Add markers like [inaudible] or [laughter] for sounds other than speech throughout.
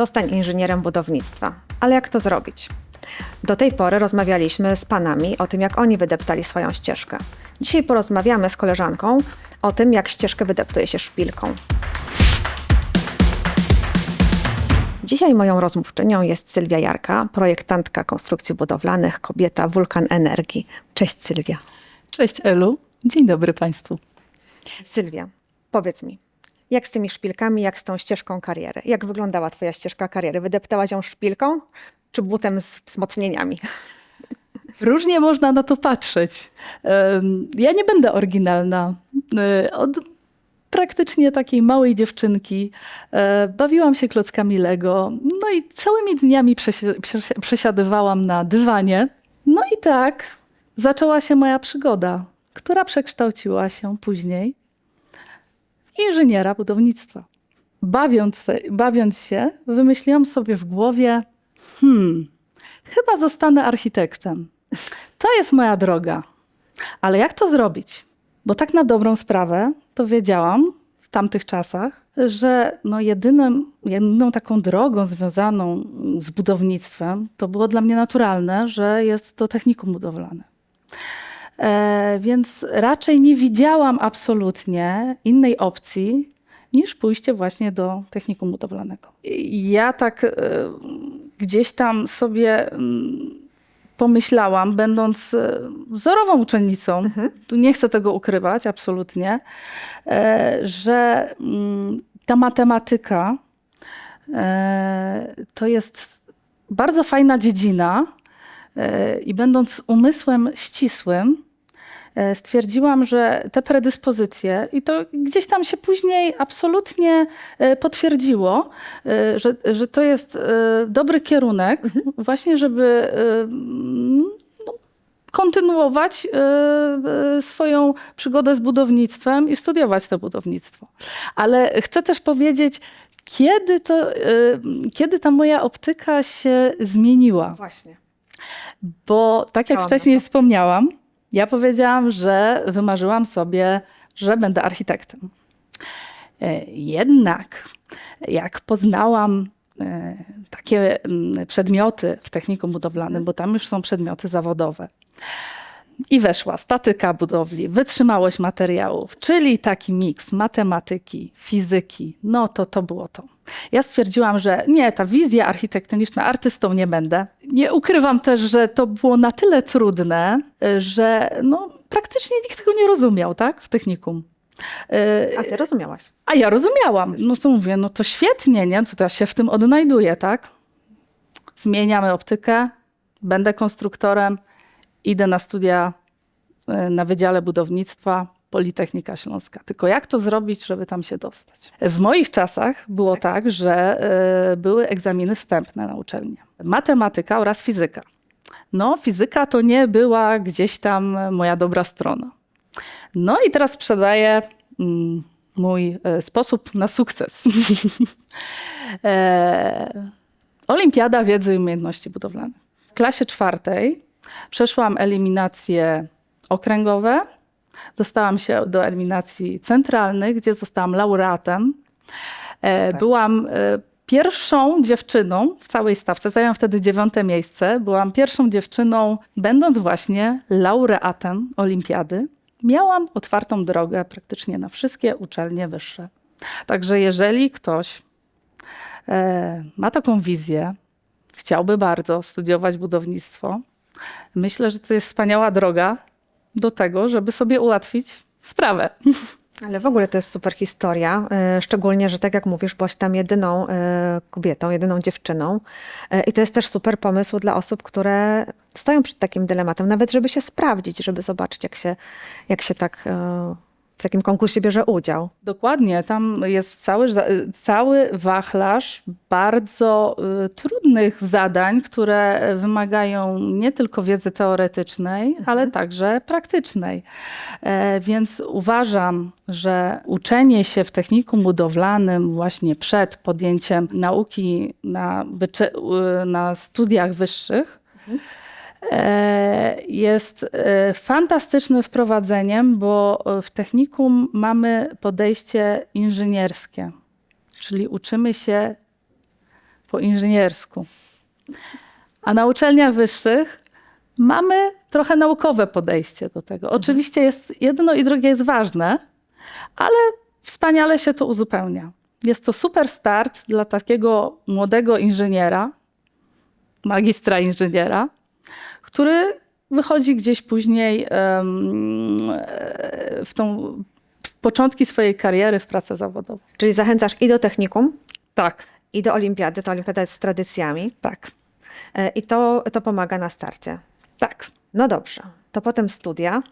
Zostań inżynierem budownictwa. Ale jak to zrobić? Do tej pory rozmawialiśmy z panami o tym, jak oni wydeptali swoją ścieżkę. Dzisiaj porozmawiamy z koleżanką o tym, jak ścieżkę wydeptuje się szpilką. Dzisiaj moją rozmówczynią jest Sylwia Jarka, projektantka konstrukcji budowlanych, kobieta Wulkan Energii. Cześć Sylwia. Cześć Elu, dzień dobry Państwu. Sylwia, powiedz mi, jak z tymi szpilkami, jak z tą ścieżką kariery? Jak wyglądała Twoja ścieżka kariery? Wydeptałaś ją szpilką czy butem z wzmocnieniami? [laughs] Różnie można na to patrzeć. Ja nie będę oryginalna. E, Od praktycznie takiej małej dziewczynki e, bawiłam się klockami Lego, no i całymi dniami przesi- przesi- przesiadywałam na dywanie. No i tak zaczęła się moja przygoda, która przekształciła się później inżyniera budownictwa. Bawiąc, bawiąc się, wymyśliłam sobie w głowie, hmm, chyba zostanę architektem. To jest moja droga. Ale jak to zrobić? Bo tak na dobrą sprawę to wiedziałam w tamtych czasach, że no jedynym, jedyną taką drogą związaną z budownictwem to było dla mnie naturalne, że jest to technikum budowlane. E, więc raczej nie widziałam absolutnie innej opcji niż pójście właśnie do technikum budowlanego. Ja tak e, gdzieś tam sobie mm, pomyślałam, będąc e, wzorową uczennicą, tu nie chcę tego ukrywać absolutnie, że mm, ta matematyka to jest bardzo fajna dziedzina i będąc umysłem ścisłym, stwierdziłam, że te predyspozycje, i to gdzieś tam się później absolutnie e, potwierdziło, e, że, że to jest e, dobry kierunek, właśnie, żeby e, no, kontynuować e, e, swoją przygodę z budownictwem i studiować to budownictwo. Ale chcę też powiedzieć, kiedy, to, e, kiedy ta moja optyka się zmieniła. Właśnie. Bo tak jak Czekałam na wcześniej to. wspomniałam, ja powiedziałam, że wymarzyłam sobie, że będę architektem. E, Jednak jak poznałam e, takie mm, przedmioty w technikum budowlanym, bo tam już są przedmioty zawodowe. I weszła statyka budowli, wytrzymałość materiałów, czyli taki miks matematyki, fizyki. No to to było to. Ja stwierdziłam, że nie, ta wizja architektoniczna, artystą nie będę. Nie ukrywam też, że to było na tyle trudne, że no, praktycznie nikt tego nie rozumiał, tak, w technikum. Y, A Ty rozumiałaś? a ja rozumiałam. No to mówię, no to świetnie, nie? To ja się w tym odnajduję, tak? Zmieniamy optykę, będę konstruktorem, idę na studia na Wydziale Budownictwa Politechnika Śląska. Tylko jak to zrobić, żeby tam się dostać? W moich czasach było tak, że e, były egzaminy wstępne na uczelnię. Matematyka oraz fizyka. No, fizyka to nie była gdzieś tam moja dobra strona. No i teraz sprzedaję mm, mój e, sposób na sukces. [laughs] e, Olimpiada Wiedzy i Umiejętności Budowlanych. W klasie czwartej przeszłam eliminacje okręgowe, dostałam się do eliminacji centralnych, gdzie zostałam laureatem. E, Super. byłam e, pierwszą dziewczyną w całej stawce, zajęłam wtedy dziewiąte miejsce. Byłam pierwszą dziewczyną, będąc właśnie laureatem olimpiady. Miałam otwartą drogę praktycznie na wszystkie uczelnie wyższe. Także jeżeli ktoś e, ma taką wizję, chciałby bardzo studiować budownictwo, myślę, że to jest wspaniała droga do tego, żeby sobie ułatwić sprawę. [laughs] Ale w ogóle to jest super historia, e, szczególnie, że tak jak mówisz, byłaś tam jedyną e, kobietą, jedyną dziewczyną. E, I to jest też super pomysł dla osób, które stoją przed takim dylematem, nawet żeby się sprawdzić, żeby zobaczyć, jak się, jak się tak w takim konkursie bierze udział. Dokładnie, tam jest cały, cały wachlarz bardzo y, trudnych zadań, które wymagają nie tylko wiedzy teoretycznej, ale także praktycznej. E, więc uważam, że uczenie się w technikum budowlanym właśnie przed podjęciem nauki na, y, na studiach wyższych e, jest e, fantastycznym wprowadzeniem, bo e, w technikum mamy podejście inżynierskie, czyli uczymy się po inżyniersku. A na uczelniach wyższych mamy trochę naukowe podejście do tego. Oczywiście jest jedno i drugie jest ważne, ale wspaniale się to uzupełnia. Jest to super start dla takiego młodego inżyniera, magistra inżyniera, który wychodzi gdzieś później e, w tą w początki swojej kariery w pracę zawodową. Czyli zachęcasz i do technikum, Tak, i do olimpiady. To olimpiada jest z tradycjami tak, e, i to, to pomaga na starcie. tak. No dobrze, to potem studia.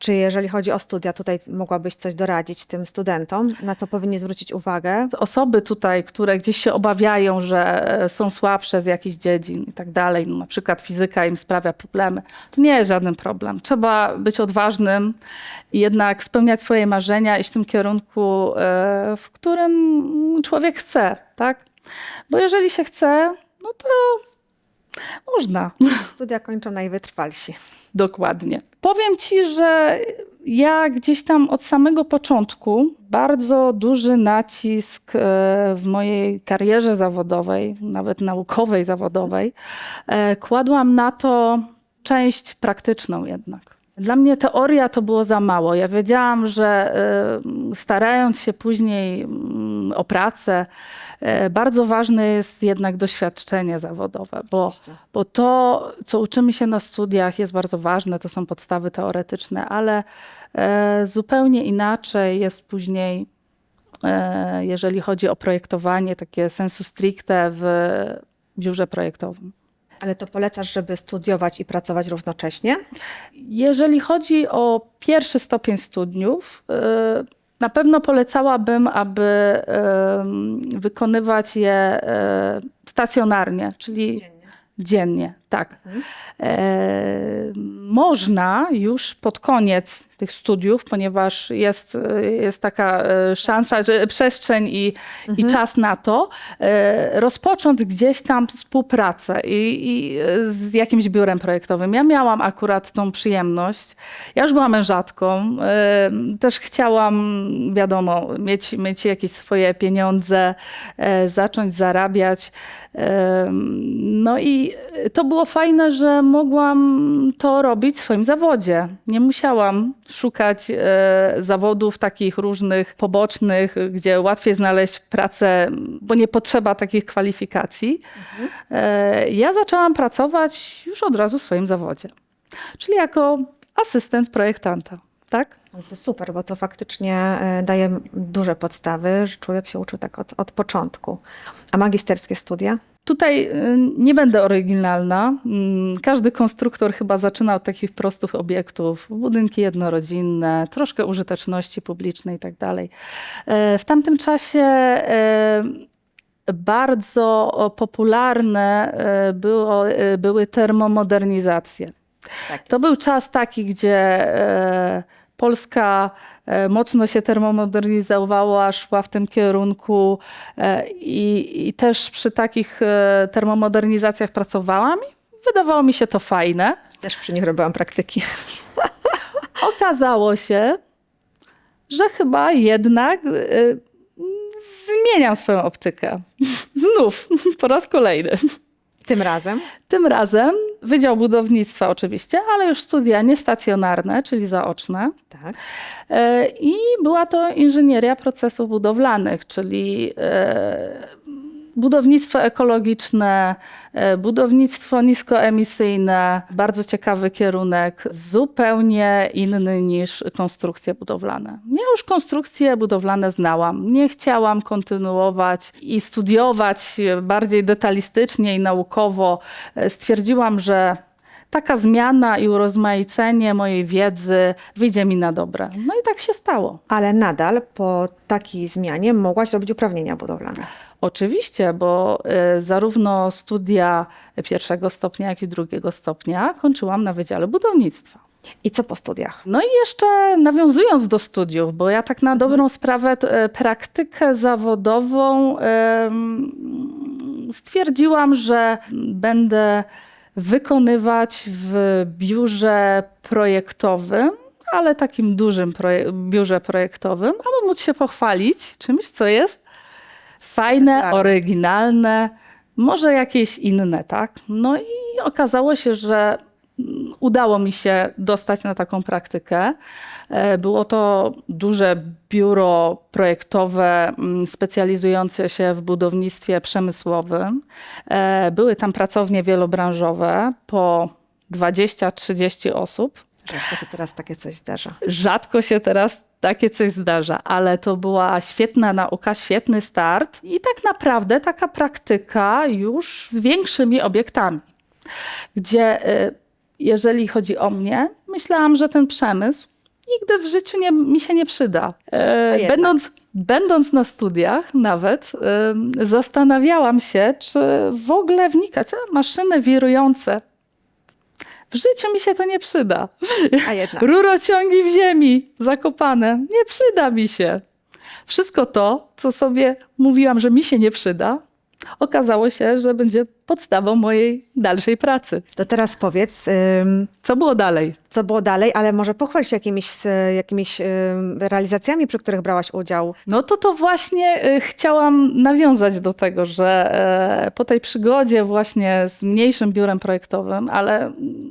Czy jeżeli chodzi o studia, tutaj mogłabyś coś doradzić tym studentom, na co powinni zwrócić uwagę? Osoby tutaj, które gdzieś się obawiają, że są słabsze z jakichś dziedzin i tak dalej, no na przykład fizyka im sprawia problemy, to nie jest żaden problem. Trzeba być odważnym i jednak spełniać swoje marzenia, iść w tym kierunku, e, w którym człowiek chce, tak? Bo jeżeli się chce, no to można. Studia kończą najwytrwalsi. Dokładnie. Powiem ci, że ja gdzieś tam od samego początku bardzo duży nacisk e, w mojej karierze zawodowej, nawet naukowej zawodowej, e, kładłam na to część praktyczną jednak. Dla mnie teoria to było za mało. Ja wiedziałam, że e, starając się później mm, o pracę, e, bardzo ważne jest jednak doświadczenie zawodowe, bo, bo to, co uczymy się na studiach, jest bardzo ważne, to są podstawy teoretyczne, ale e, zupełnie inaczej jest później, jeżeli chodzi o projektowanie, takie sensu stricte w biurze projektowym. Ale to polecasz, żeby studiować i pracować równocześnie? Jeżeli chodzi o pierwszy stopień studiów, y, na pewno polecałabym, aby wykonywać je y, stacjonarnie, czyli Dziennie. dziennie, tak. Mhm. E, można już pod koniec tych studiów, ponieważ jest, jest taka e, szansa, że przestrzeń i, i czas na to, e, rozpocząć gdzieś tam współpracę i, i e, z jakimś biurem projektowym. Ja miałam akurat tą przyjemność. Ja już byłam mężatką, e, też chciałam, wiadomo, mieć, mieć jakieś swoje pieniądze, e, zacząć zarabiać. No i to było fajne, że mogłam to robić w swoim zawodzie. Nie musiałam szukać e, zawodów takich różnych, pobocznych, gdzie łatwiej znaleźć pracę, bo nie potrzeba takich kwalifikacji. E, Ja zaczęłam pracować już od razu w swoim zawodzie, czyli jako asystent projektanta. Tak? No to super, bo to faktycznie e, daje duże podstawy, że człowiek się uczył tak od, od początku. A magisterskie studia? Tutaj y, nie będę oryginalna. Mm, Każdy konstruktor chyba zaczyna od takich prostych obiektów, budynki jednorodzinne, troszkę użyteczności publicznej i tak dalej. E, W tamtym czasie e, bardzo popularne e, było, były termomodernizacje. Tak To był czas taki, gdzie Polska e, mocno się termomodernizowała, szła w tym kierunku e, i, i też przy takich e, termomodernizacjach pracowałam wydawało mi się to fajne. Też przy nich robiłam praktyki. [laughs] Okazało się, że chyba jednak zmieniam swoją optykę. Znów, po raz kolejny. Tym razem Tym razem Wydział Budownictwa oczywiście, ale już studia niestacjonarne, czyli zaoczne. tak. E, I była to inżynieria procesów budowlanych, czyli e, budownictwo ekologiczne, e, budownictwo niskoemisyjne, bardzo ciekawy kierunek, zupełnie inny niż konstrukcje budowlane. Ja już konstrukcje budowlane znałam. Nie chciałam kontynuować i studiować bardziej detalistycznie i naukowo. E, Stwierdziłam, że taka zmiana i urozmaicenie mojej wiedzy wyjdzie mi na dobre. No i tak się stało. Ale nadal po takiej zmianie mogłaś robić uprawnienia budowlane. Oczywiście, bo y, zarówno studia pierwszego stopnia, jak i drugiego stopnia kończyłam na Wydziale Budownictwa. I co po studiach? No i jeszcze nawiązując do studiów, bo ja tak na dobrą sprawę e, praktykę zawodową stwierdziłam, że będę wykonywać w biurze projektowym, ale takim dużym proje- biurze projektowym, aby móc się pochwalić czymś, co jest Fajne, Spektakularne. oryginalne, może jakieś inne, tak? No i okazało się, że udało mi się dostać na taką praktykę. E, Było to duże biuro projektowe mm, specjalizujące się w budownictwie przemysłowym. E, Były tam pracownie wielobranżowe po 20-30 osób. Rzadko się teraz takie coś zdarza. Rzadko się teraz takie coś zdarza, ale to była świetna nauka, świetny start i tak naprawdę taka praktyka już z większymi obiektami, gdzie y, jeżeli chodzi o mnie, myślałam, że ten przemysł nigdy w życiu nie, mi się nie przyda. E. Będąc, będąc na studiach nawet y, zastanawiałam się, czy w ogóle wnikać, a maszyny wirujące. W życiu mi się to nie przyda. A jednak. Rurociągi w ziemi, zakopane. Nie przyda mi się. Wszystko to, co sobie mówiłam, że mi się nie przyda, okazało się, że będzie podstawą mojej dalszej pracy. To teraz powiedz, ym, Co było dalej? co było dalej, ale może pochwal się jakimiś, s- jakimiś ym, realizacjami, przy których brałaś udział. No to to właśnie y, chciałam nawiązać do tego, że e, po tej przygodzie właśnie z mniejszym biurem projektowym, ale mm,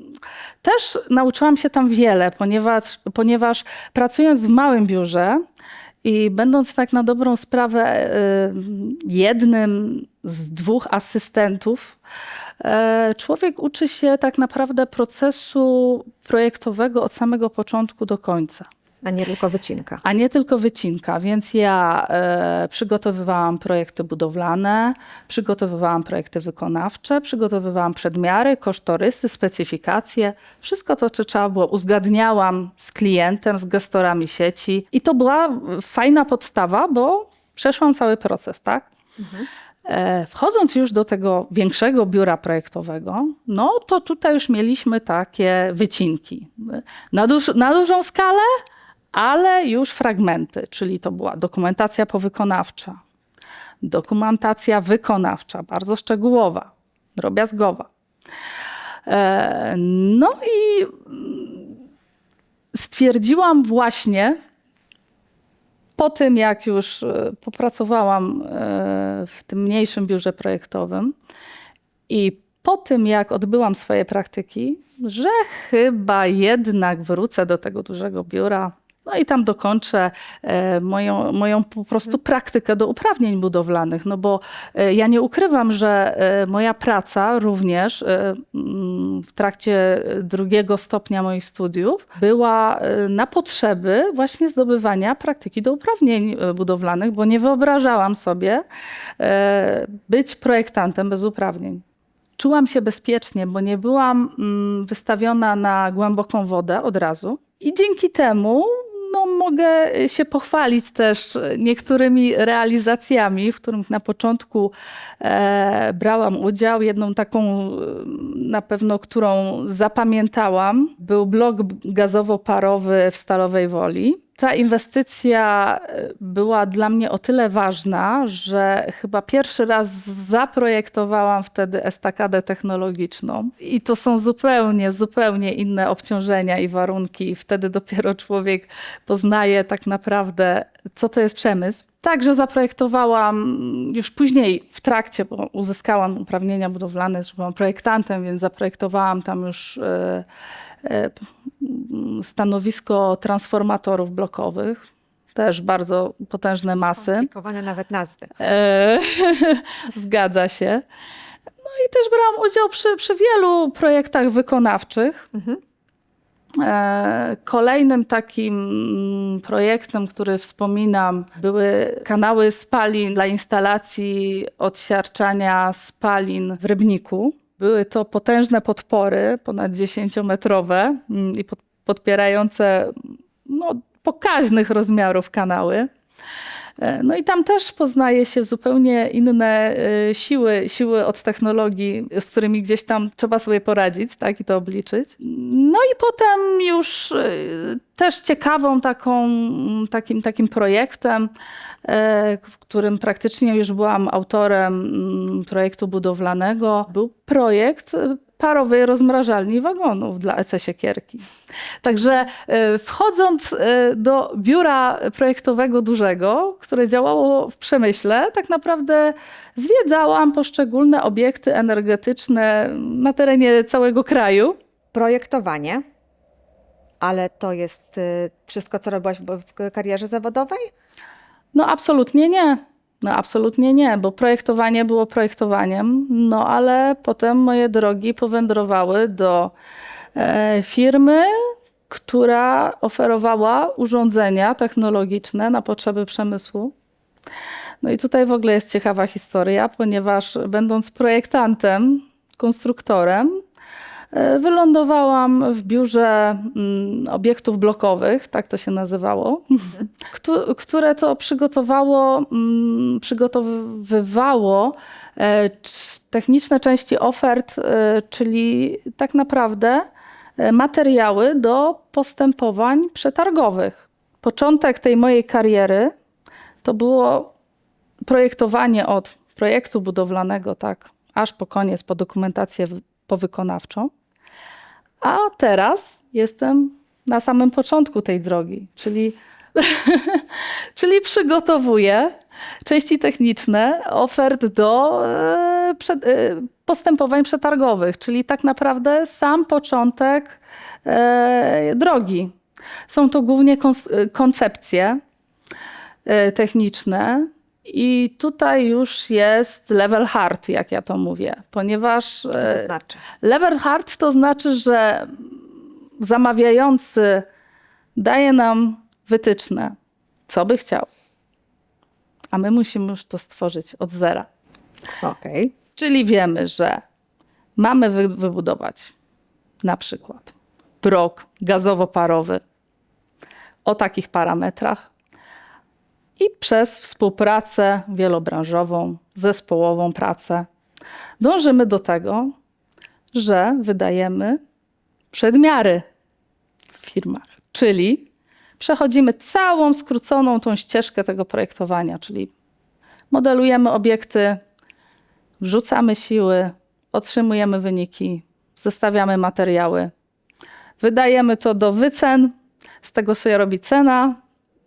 też nauczyłam się tam wiele, ponieważ, ponieważ pracując w małym biurze i będąc tak na dobrą sprawę y, jednym z dwóch asystentów, e, człowiek uczy się tak naprawdę procesu projektowego od samego początku do końca A nie tylko wycinka. a nie tylko wycinka. Więc ja e, przygotowywałam projekty budowlane, przygotowywałam projekty wykonawcze, przygotowywałam przedmiary, kosztorysy, specyfikacje. Wszystko to, co trzeba było, uzgadniałam z klientem, z gestorami sieci. I to była fajna podstawa, bo przeszłam cały proces, tak? E, Wchodząc już do tego większego biura projektowego, no to tutaj już mieliśmy takie wycinki. Na, duż, na dużą skalę, ale już fragmenty, czyli to była dokumentacja powykonawcza, dokumentacja wykonawcza, bardzo szczegółowa, drobiazgowa. E, No i stwierdziłam właśnie po tym, jak już e, popracowałam e, w tym mniejszym biurze projektowym i po tym, jak odbyłam swoje praktyki, że chyba jednak wrócę do tego dużego biura. No i tam dokończę e, moją, moją po prostu praktykę do uprawnień budowlanych, no bo e, ja nie ukrywam, że e, moja praca również mm, w trakcie drugiego stopnia moich studiów była na potrzeby właśnie zdobywania praktyki do uprawnień budowlanych, bo nie wyobrażałam sobie być projektantem bez uprawnień. Czułam się bezpiecznie, bo nie byłam mm, wystawiona na głęboką wodę od razu. I dzięki temu mogę się pochwalić też niektórymi realizacjami, w których na początku e, brałam udział. Jedną taką e, na pewno, którą zapamiętałam, był blok gazowo-parowy w Stalowej Woli. Ta inwestycja e, była dla mnie o tyle ważna, że chyba pierwszy raz zaprojektowałam wtedy estakadę technologiczną. I to są zupełnie, zupełnie inne obciążenia i warunki. Wtedy dopiero człowiek poznaje tak naprawdę, co to jest przemysł. Także zaprojektowałam już później w trakcie, bo uzyskałam uprawnienia budowlane, byłam projektantem, więc zaprojektowałam tam już e, stanowisko transformatorów blokowych. Też bardzo potężne masy. Skomplikowane nawet nazwy. E, [laughs] Zgadza się. No i też brałam udział przy, przy wielu projektach wykonawczych. E, Kolejnym takim projektem, który wspominam, były kanały spalin dla instalacji odsiarczania spalin w Rybniku. Były to potężne podpory, ponad 10-metrowe mm, i pod, podpierające no, pokaźnych rozmiarów kanały. E, No i tam też poznaje się zupełnie inne e, siły, siły od technologii, z którymi gdzieś tam trzeba sobie poradzić, tak, i to obliczyć. No i potem już e, też ciekawą taką, takim, takim projektem, w którym praktycznie już byłam autorem mm, projektu budowlanego, był projekt parowej rozmrażalni wagonów dla EC Siekierki. Także e, wchodząc e, do biura projektowego dużego, które działało w Przemyśle, tak naprawdę zwiedzałam poszczególne obiekty energetyczne na terenie całego kraju. Projektowanie, ale to jest y, wszystko, co robiłaś w, w karierze zawodowej? No absolutnie nie. No absolutnie nie, bo projektowanie było projektowaniem, no ale potem moje drogi powędrowały do e, firmy, która oferowała urządzenia technologiczne na potrzeby przemysłu. No i tutaj w ogóle jest ciekawa historia, ponieważ będąc projektantem, konstruktorem, wylądowałam w biurze mm, obiektów blokowych, tak to się nazywało, [laughs] któ- które to przygotowało, mm, przygotowywało e, techniczne części ofert, e, czyli tak naprawdę e, materiały do postępowań przetargowych. Początek tej mojej kariery to było projektowanie od projektu budowlanego, tak, aż po koniec, po dokumentację powykonawczą. A teraz jestem na samym początku tej drogi, czyli, [laughs] czyli przygotowuję części techniczne ofert do e, e, postępowań przetargowych, czyli tak naprawdę sam początek e, drogi. Są to głównie koncepcje techniczne. I tutaj już jest level hard, jak ja to mówię, ponieważ Co to e, znaczy? Level hard to znaczy, że zamawiający daje nam wytyczne, co by chciał, a my musimy już to stworzyć od zera. Okej. Czyli wiemy, że mamy wy- wybudować na przykład brok gazowo-parowy o takich parametrach i przez współpracę wielobranżową, zespołową pracę. Dążymy do tego, że wydajemy przedmiary w firmach, czyli przechodzimy całą skróconą tą ścieżkę tego projektowania, czyli modelujemy obiekty, wrzucamy siły, otrzymujemy wyniki, zestawiamy materiały, wydajemy to do wycen, z tego sobie robi cena,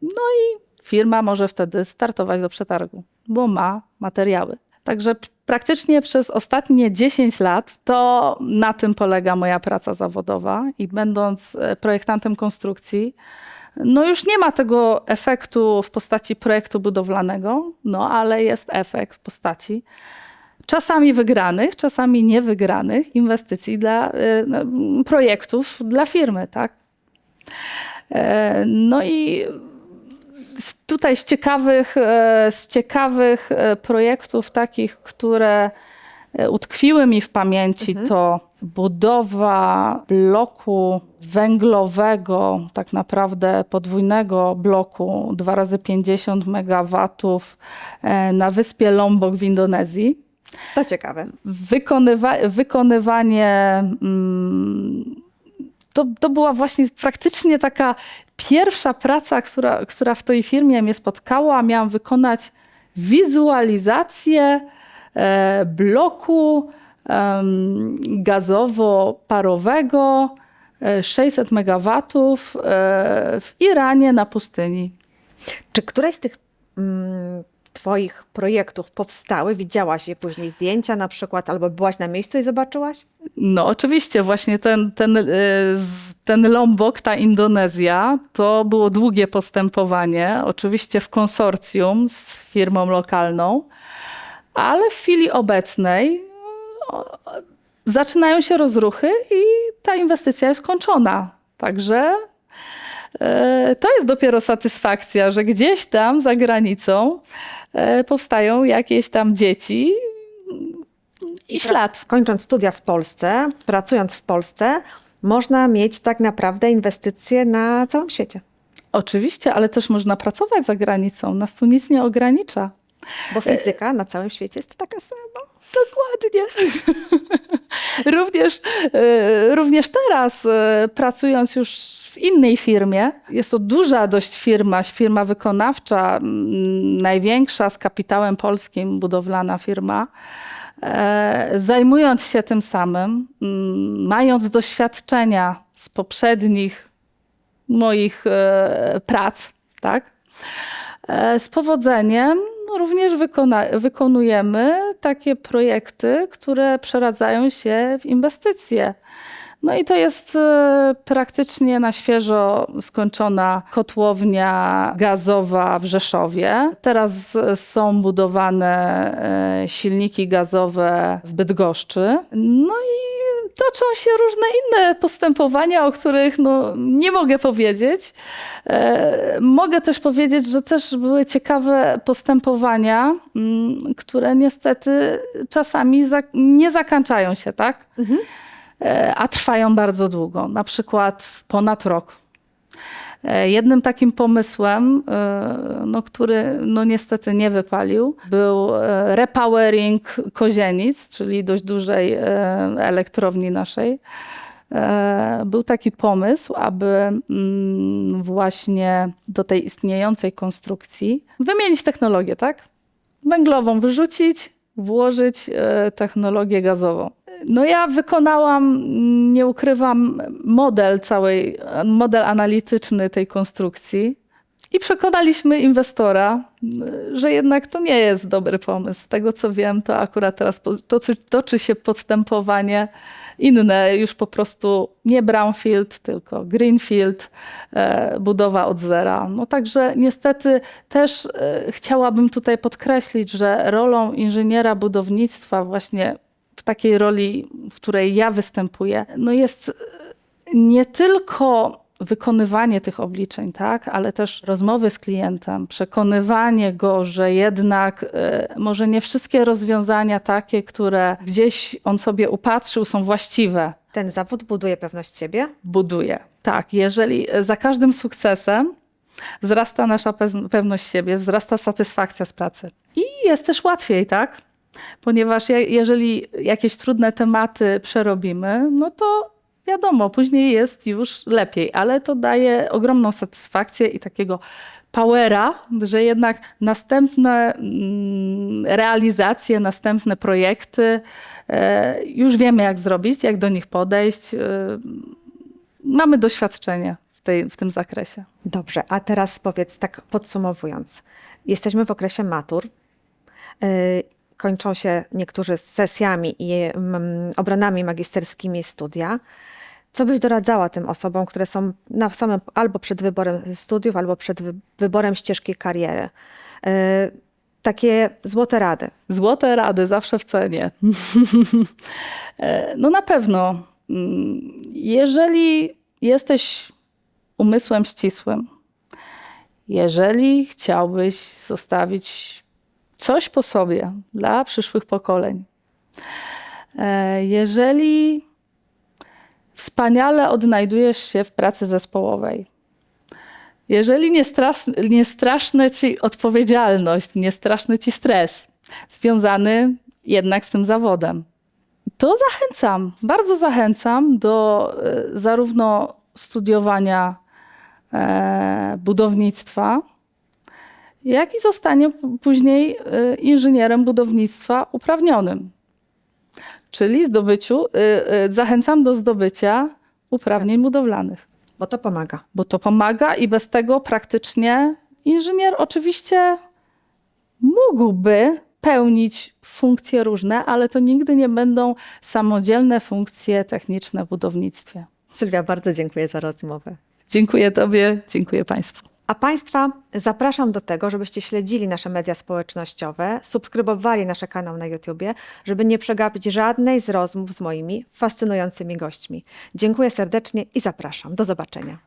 no i firma może wtedy startować do przetargu, bo ma materiały. Także praktycznie przez ostatnie 10 lat to na tym polega moja praca zawodowa i będąc e, projektantem konstrukcji, no już nie ma tego efektu w postaci projektu budowlanego, no ale jest efekt w postaci czasami wygranych, czasami niewygranych inwestycji dla y, no, projektów dla firmy, tak? E, No i tutaj z ciekawych, e, z ciekawych e, projektów takich, które e, utkwiły mi w pamięci, to budowa bloku węglowego, tak naprawdę podwójnego bloku 2 razy 50 MW na wyspie Lombok w Indonezji To ciekawe. wykonywa- wykonywanie. Mm, to, to była właśnie praktycznie taka pierwsza praca, która, która w tej firmie mnie spotkała. Miałam wykonać wizualizację e, bloku gazowo-parowego e, 600 MW e, w Iranie na pustyni. Czy któreś z tych mm, Twoich projektów powstały? Widziałaś je później zdjęcia na przykład, albo byłaś na miejscu i zobaczyłaś? No oczywiście, właśnie ten, ten, z- ten Lombok, ta Indonezja, to było długie postępowanie, oczywiście w konsorcjum z firmą lokalną, ale w chwili obecnej zaczynają się rozruchy i ta inwestycja jest kończona. Także e, to jest dopiero satysfakcja, że gdzieś tam za granicą e, powstają jakieś tam dzieci i ślad. Kończąc studia w Polsce, pracując w Polsce, można mieć tak naprawdę inwestycje na całym świecie. Oczywiście, ale też można pracować za granicą. Nas tu nic nie ogranicza. Bo fizyka na całym świecie jest taka sama. Dokładnie. [laughs] również, e, również teraz, e, pracując już w innej firmie, jest to duża dość firma, firma wykonawcza, największa z kapitałem polskim budowlana firma. e, zajmując się tym samym, mając doświadczenia z poprzednich moich prac, tak? Z powodzeniem również wykona- wykonujemy takie projekty, które przeradzają się w inwestycje. No i to jest e, praktycznie na świeżo skończona kotłownia gazowa w Rzeszowie. Teraz e, są budowane e, silniki gazowe w Bydgoszczy. No i toczą się różne inne postępowania, o których no, nie mogę powiedzieć. E, mogę też powiedzieć, że też były ciekawe postępowania, mm, które niestety czasami za, nie zakończają się, tak? E, a trwają bardzo długo, na przykład ponad rok. E, Jednym takim pomysłem, e, no, który no, niestety nie wypalił, był e, repowering Kozienic, czyli dość dużej elektrowni naszej. Był taki pomysł, aby mm, właśnie do tej istniejącej konstrukcji wymienić technologię, tak? Węglową wyrzucić, włożyć technologię gazową. No ja wykonałam, nie ukrywam, model całej, model analityczny tej konstrukcji i przekonaliśmy inwestora, że jednak to nie jest dobry pomysł. Z tego co wiem, to akurat teraz toczy, toczy się postępowanie inne, już po prostu nie brownfield, tylko greenfield, e, budowa od zera. No także niestety też e, chciałabym tutaj podkreślić, że rolą inżyniera budownictwa właśnie w takiej roli, w której ja występuję, no jest e, nie tylko wykonywanie tych obliczeń, tak, ale też rozmowy z klientem, przekonywanie go, że jednak e, może nie wszystkie rozwiązania takie, które gdzieś on sobie upatrzył, są właściwe. Ten zawód buduje pewność siebie. Buduje. Tak, jeżeli e, za każdym sukcesem wzrasta nasza pewność siebie, wzrasta satysfakcja z pracy. I jest też łatwiej, tak? Ponieważ je, jeżeli jakieś trudne tematy przerobimy, no to wiadomo, później jest już lepiej, ale to daje ogromną satysfakcję i takiego powera, że jednak następne mm, realizacje, następne projekty e, już wiemy, jak zrobić, jak do nich podejść. E, mamy doświadczenie tej, w tym zakresie. Dobrze, a teraz powiedz tak podsumowując. Jesteśmy w okresie matur. Kończą się niektórzy z sesjami i mm, obronami magisterskimi studia. Co byś doradzała tym osobom, które są na samym albo przed wyborem studiów, albo przed wy- wyborem ścieżki kariery? Yy, Takie złote rady. Złote rady zawsze w cenie. [laughs] E, no na pewno, mm, jeżeli jesteś umysłem ścisłym, jeżeli chciałbyś zostawić coś po sobie dla przyszłych pokoleń, e, jeżeli wspaniale odnajdujesz się w pracy zespołowej, jeżeli nie, stras, nie straszny ci odpowiedzialność, nie straszny ci stres związany jednak z tym zawodem, to zachęcam, bardzo zachęcam do e, zarówno studiowania e, budownictwa, jak i zostanie później e, inżynierem budownictwa uprawnionym. Czyli zdobyciu, e, e, zachęcam do zdobycia uprawnień budowlanych Bo to pomaga. bo to pomaga i bez tego praktycznie inżynier oczywiście mógłby pełnić funkcje różne, ale to nigdy nie będą samodzielne funkcje techniczne w budownictwie. Sylwia, bardzo dziękuję za rozmowę. Dziękuję Tobie, dziękuję Państwu. A Państwa zapraszam do tego, żebyście śledzili nasze media społecznościowe, subskrybowali nasz kanał na YouTubie, żeby nie przegapić żadnej z rozmów z moimi fascynującymi gośćmi. Dziękuję serdecznie i zapraszam. Do zobaczenia.